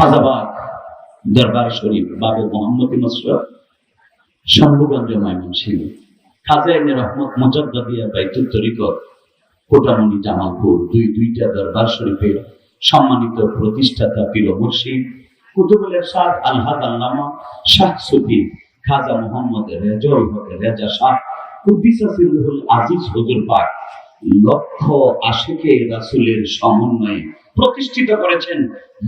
ফাজাবাদ দরবার শরীফ, বাবু মোহাম্মদ মসরফ শম্ভুগঞ্জ ময়মনসিংহ খাজা ইবনে রহমত মুজাদ্দাদিয়া বাইতুল তরিকত কোটামণি জামালপুর, দুই দুইটা দরবার শরীফের সম্মানিত প্রতিষ্ঠাতা পীর মুর্শিদ কুতুবুল এরশাদ আলহাদ আল্লামা, শাহ সুফি, খাজা মোহাম্মদ রেজল হক, রেজা শাহ কুদ্দিসা আজিজ হুজুর পাক, লক্ষ আশেকে রাসূলের সমন্বয়ে প্রতিষ্ঠিত করেছেন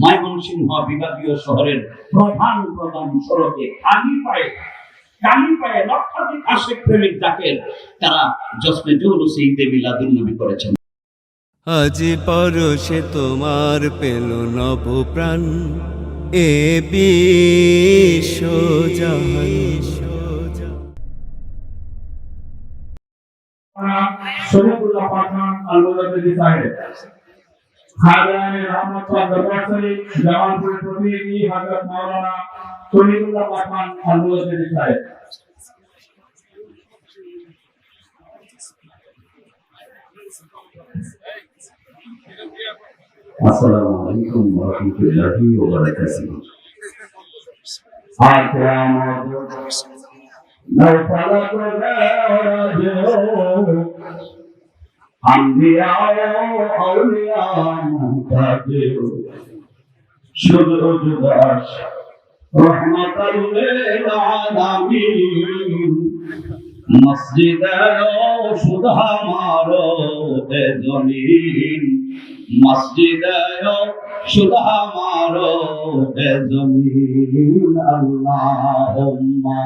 ময়মনসিংহ বিভাগীয় শহরের প্রধান প্রধান সড়কে খালি পায়ে খালি পায়ে লক্ষাধিক আশেক প্রেমিক ডাকের তারা জশ্নে জৌলুসে ঈদে মিলাদুন করেছেন। আজ পরশে তোমার পেল নব প্রাণ এ বিশ্বজাহান রহমত খান দরবার শরীফ জামালপুরের প্রতিনিধি হযরত মাওলানা শরীফুল্লাহ পাঠান আলবদর ডিসাইডেড আসসালামু আলাইকুম ওয়া রাহমাতুল্লাহি ওয়া বারাকাতুহু আজ আমাদের নৌফলা করে আম্বিয়া আউলিয়া মুতাজির শুধু জুদাস রহমাতাল লিল আলামিন। মসজিদ শুধু আমারো জমিন মসজিদ শুধু আমারো জমিন আল্লাহুম্মা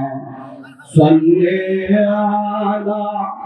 সাল্লি আলা আরেকটু মহব্বত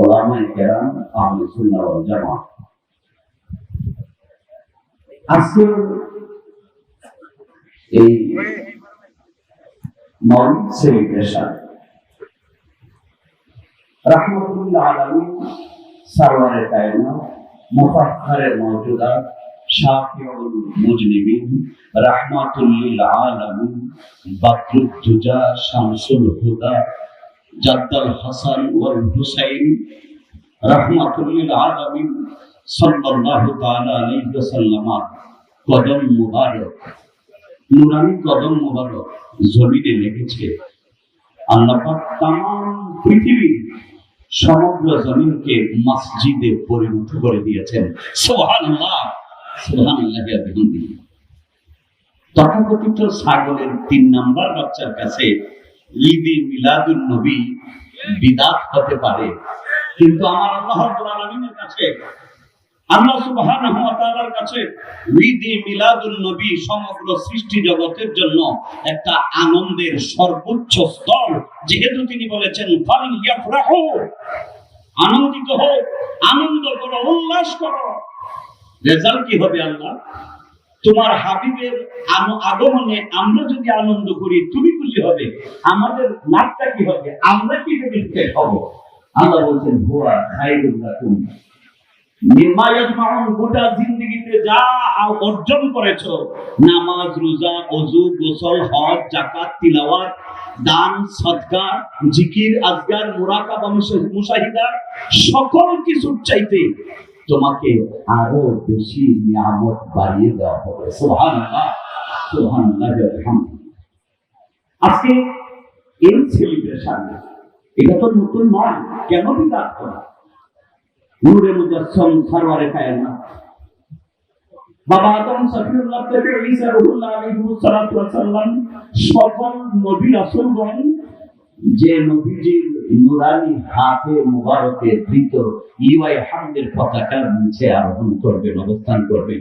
ওলামায়ে কেরাম আহলে সুন্নাহ ওয়াল জামাত আজকের এই মৌলিক সেলিব্রেশন, রহমতুল্লাহ আলমী সারওয়ারের কায়না মুফাখারের মৌজুদা শাফিউল মুজনিবিন, রাহমাতুল্লিল আলামিন বাকরুদ্দুজা, শামসুল হুদা জাদ্দাল হাসান ওয়াল হুসাইন সাল্লাল্লাহু তাআলা আলাইহি কদম মুবারক। নুরানি কদম মোবারক জমিনে লেগেছে। আল্লাহ পাক তাম পৃথিবী সমগ্র জমিনকে মসজিদে পরিণত করে দিয়েছেন। সুবহানাল্লাহ সুবহানাল্লাহ তথাকথিত ছাগলের তিন নাম্বার বাচ্চার কাছে ঈদে মিলাদুন নবী বিদাত হতে পারে। কিন্তু আমার আলামিনের কাছে, আল্লাহ সুবহানাহু ওয়া তাআলার কাছে ঈদে মিলাদুন নবী সমগ্র সৃষ্টি জগতের জন্য একটা আনন্দের সর্বোচ্চ স্তর। যেহেতু তিনি বলেছেন, ফাল ইয়াফরাহু আনন্দিত হও, আনন্দ করো, উল্লাস করো। রেজাল্ট কি হবে আল্লাহ তোমার হাবিবের আগমনে আমরা যদি আনন্দ করি তুমি খুশি হবে। আমাদের লাভটা কি হবে? আমরা কি বেনিফিট হব। আল্লাহ বলছেন নির্মায়াত মাউন গোটা জিন্দগিতে যা অর্জন করেছ নামাজ রোজা অজু গোসল হজ জাকাত তিলাওয়াত দান সদকা জিকির আজগার মুরাকাবা মুশা- মুশাহিদা সকল কিছুর চাইতে তোমাকে আরও বেশি নিয়ামত বাড়িয়ে দেওয়া হবে। ওয়া বিহামদিহি। আজকে এই সেলিব্রেশন এটা তো নতুন নয়, কেন বিদাত করা? নূরে মুজাসসাম সারওয়ারে কায়নাত বাবা আদম সফিউল্লাহ থেকে ঈসা রুহুল্লাহ আলাইহিস সালাতু ওয়াস সালাম, সকল নবী রাসূলগণ, যে নবীজির নুরানি হাতে মুবারকে ধৃত। লিওয়াই হামদের পতাকার নিচে আরোহণ করবেন, অবস্থান করবেন।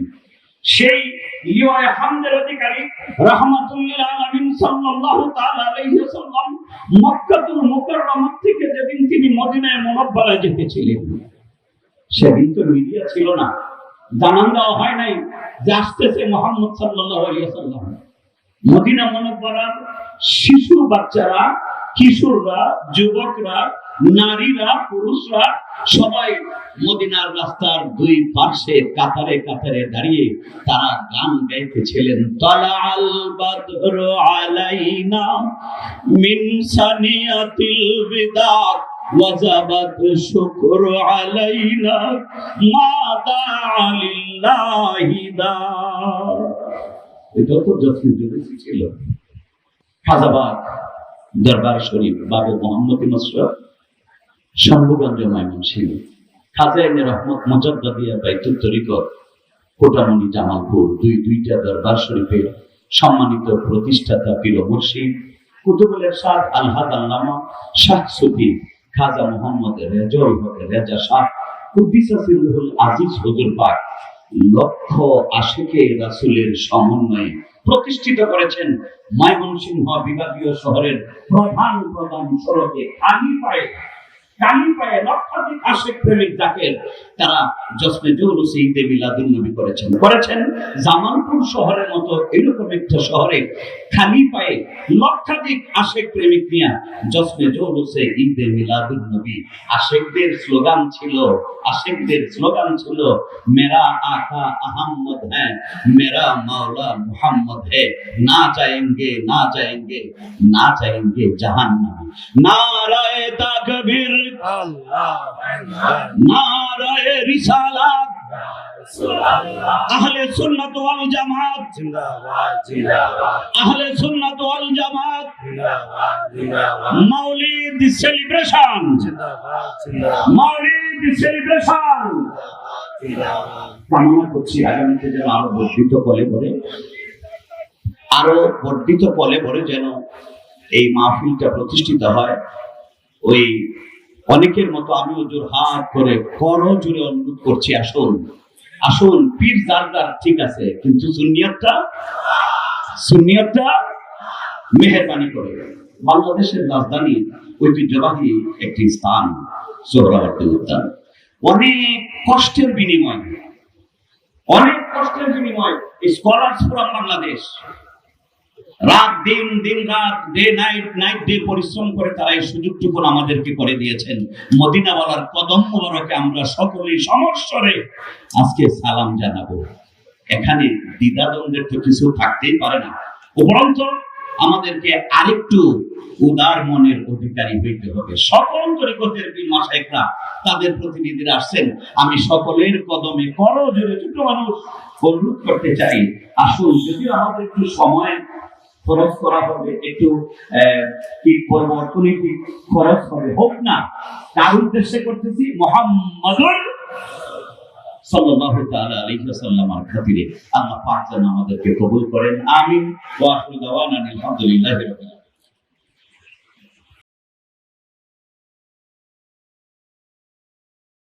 সেই লিওয়াই হামদের অধিকারী রাহমাতুল্লিল সাল্লাল্লাহু তাআলা আলাইহি মক্কাতুল মুকাররমা থেকে যেদিন তিনি মদিনায় মুনাব্বারায় যেতেছিলেন, সেদিন তো মিডিয়া ছিল না। জানান দেওয়া হয় নাই যে আসতেছে মোহাম্মদ সাল্লাল্লাহু আলাইহি ওয়াসাল্লাম। মদিনা শিশু বাচ্চারা কিশোররা যুবকরা নারীরা পুরুষরা সবাই মদিনার রাস্তার দুই পাশে কাতারে কাতারে দাঁড়িয়ে তারা গান গাইতেছিলেন তলা আল বদরু আলাইনা মিন সানিয়াতিল বিদাত وجبت الشكر علينا ما دعا لله دا এটা তো যত্ন জড়িত ছিল খাজাবাদ দরবার শরীফ, বাবু মোহাম্মদ মসরফ শম্ভুগঞ্জ ময়মনসিংহ খাজা এনে রহমত মজাদ্দাদিয়া বাইতুল তরিকত কোটামণি জামালপুর, দুই দুইটা দরবার শরীফের সম্মানিত প্রতিষ্ঠাতা পীর মুর্শিদ কুতুবুলের সাদ আলহাদ আল্লামা, শাহ সুফি, খাজা মোহাম্মদ রেজল হক, রেজা শাহ, কুদ্দিসা আজিজ হুজুর পাক, লক্ষ আশেকে রাসূলের সমন্বয়ে প্রতিষ্ঠিত করেছেন ময়মনসিংহ বিভাগীয় শহরের প্রধান প্রধান সড়কে খালি পায়ে। আশেকদের স্লোগান ছিল, আশেকদের স্লোগান ছিল, মেরা আকা আহম্মদ হ্যাঁ মেরা মাওলা মুহাম্মদ হে না চাইঙ্গে না চাইঙ্গে না যায়েঙ্গে জাহান্নামে। নারায়ে তাকবীর আরও বর্ধিত কলে ভরে আরও বর্ধিত যেন এই মাহফিলটা প্রতিষ্ঠিত হয় ওই অনেকের মতো আমিও জোর হাত করে কর জোরে অনুরোধ করছি, আসুন। আসুন, পীর যার ঠিক আছে, কিন্তু সুনিয়তটা সুনিয়তটা মেহরবানি করে। বাংলাদেশের রাজধানী ঐতিহ্যবাহী একটি স্থান, সোহরাওয়ার্দী উদ্যান। অনেক কষ্টের বিনিময়, অনেক কষ্টের বিনিময় স্কলার্স ফোরাম বাংলাদেশ। রাত, দিন দিন, রাত ডে নাইট নাইট ডে পরিশ্রম করে তারা এই সুযোগটুকু আমাদেরকে করে দিয়েছেন। মদিনাওয়ালার কদম মোবারকে আমরা সকলেই সমস্বরে আজকে সালাম জানাব। এখানে দ্বিধাদ্বন্দ্বের তো কিছু থাকতেই পারে না। উপরন্ত আমাদেরকে আরেকটু উদার মনের অধিকারী হইতে হবে। সকল তরিকতের বীর মাসাইকরা তাদের প্রতিনিধিরা আসছেন। আমি সকলের কদমে করো জোরে ছোট মানুষ অনুরোধ করতে চাই। আসুন যদিও আমাদের একটু সময় খরচ করা হবে একটু আহ, কি করব অর্থনৈতিক খরচ হবে। হোক না তার উদ্দেশ্যে করতেছি মোহাম্মদুল সাল্লাল্লাহু তাআলা আলাইহি ওয়াসাল্লামের খাতিরে। আল্লাহ পাক যেন আমাদেরকে কবুল করেন। আমিন। ওয়া আখিরু দাওয়ানা আলহামদুলিল্লাহি রাব্বিল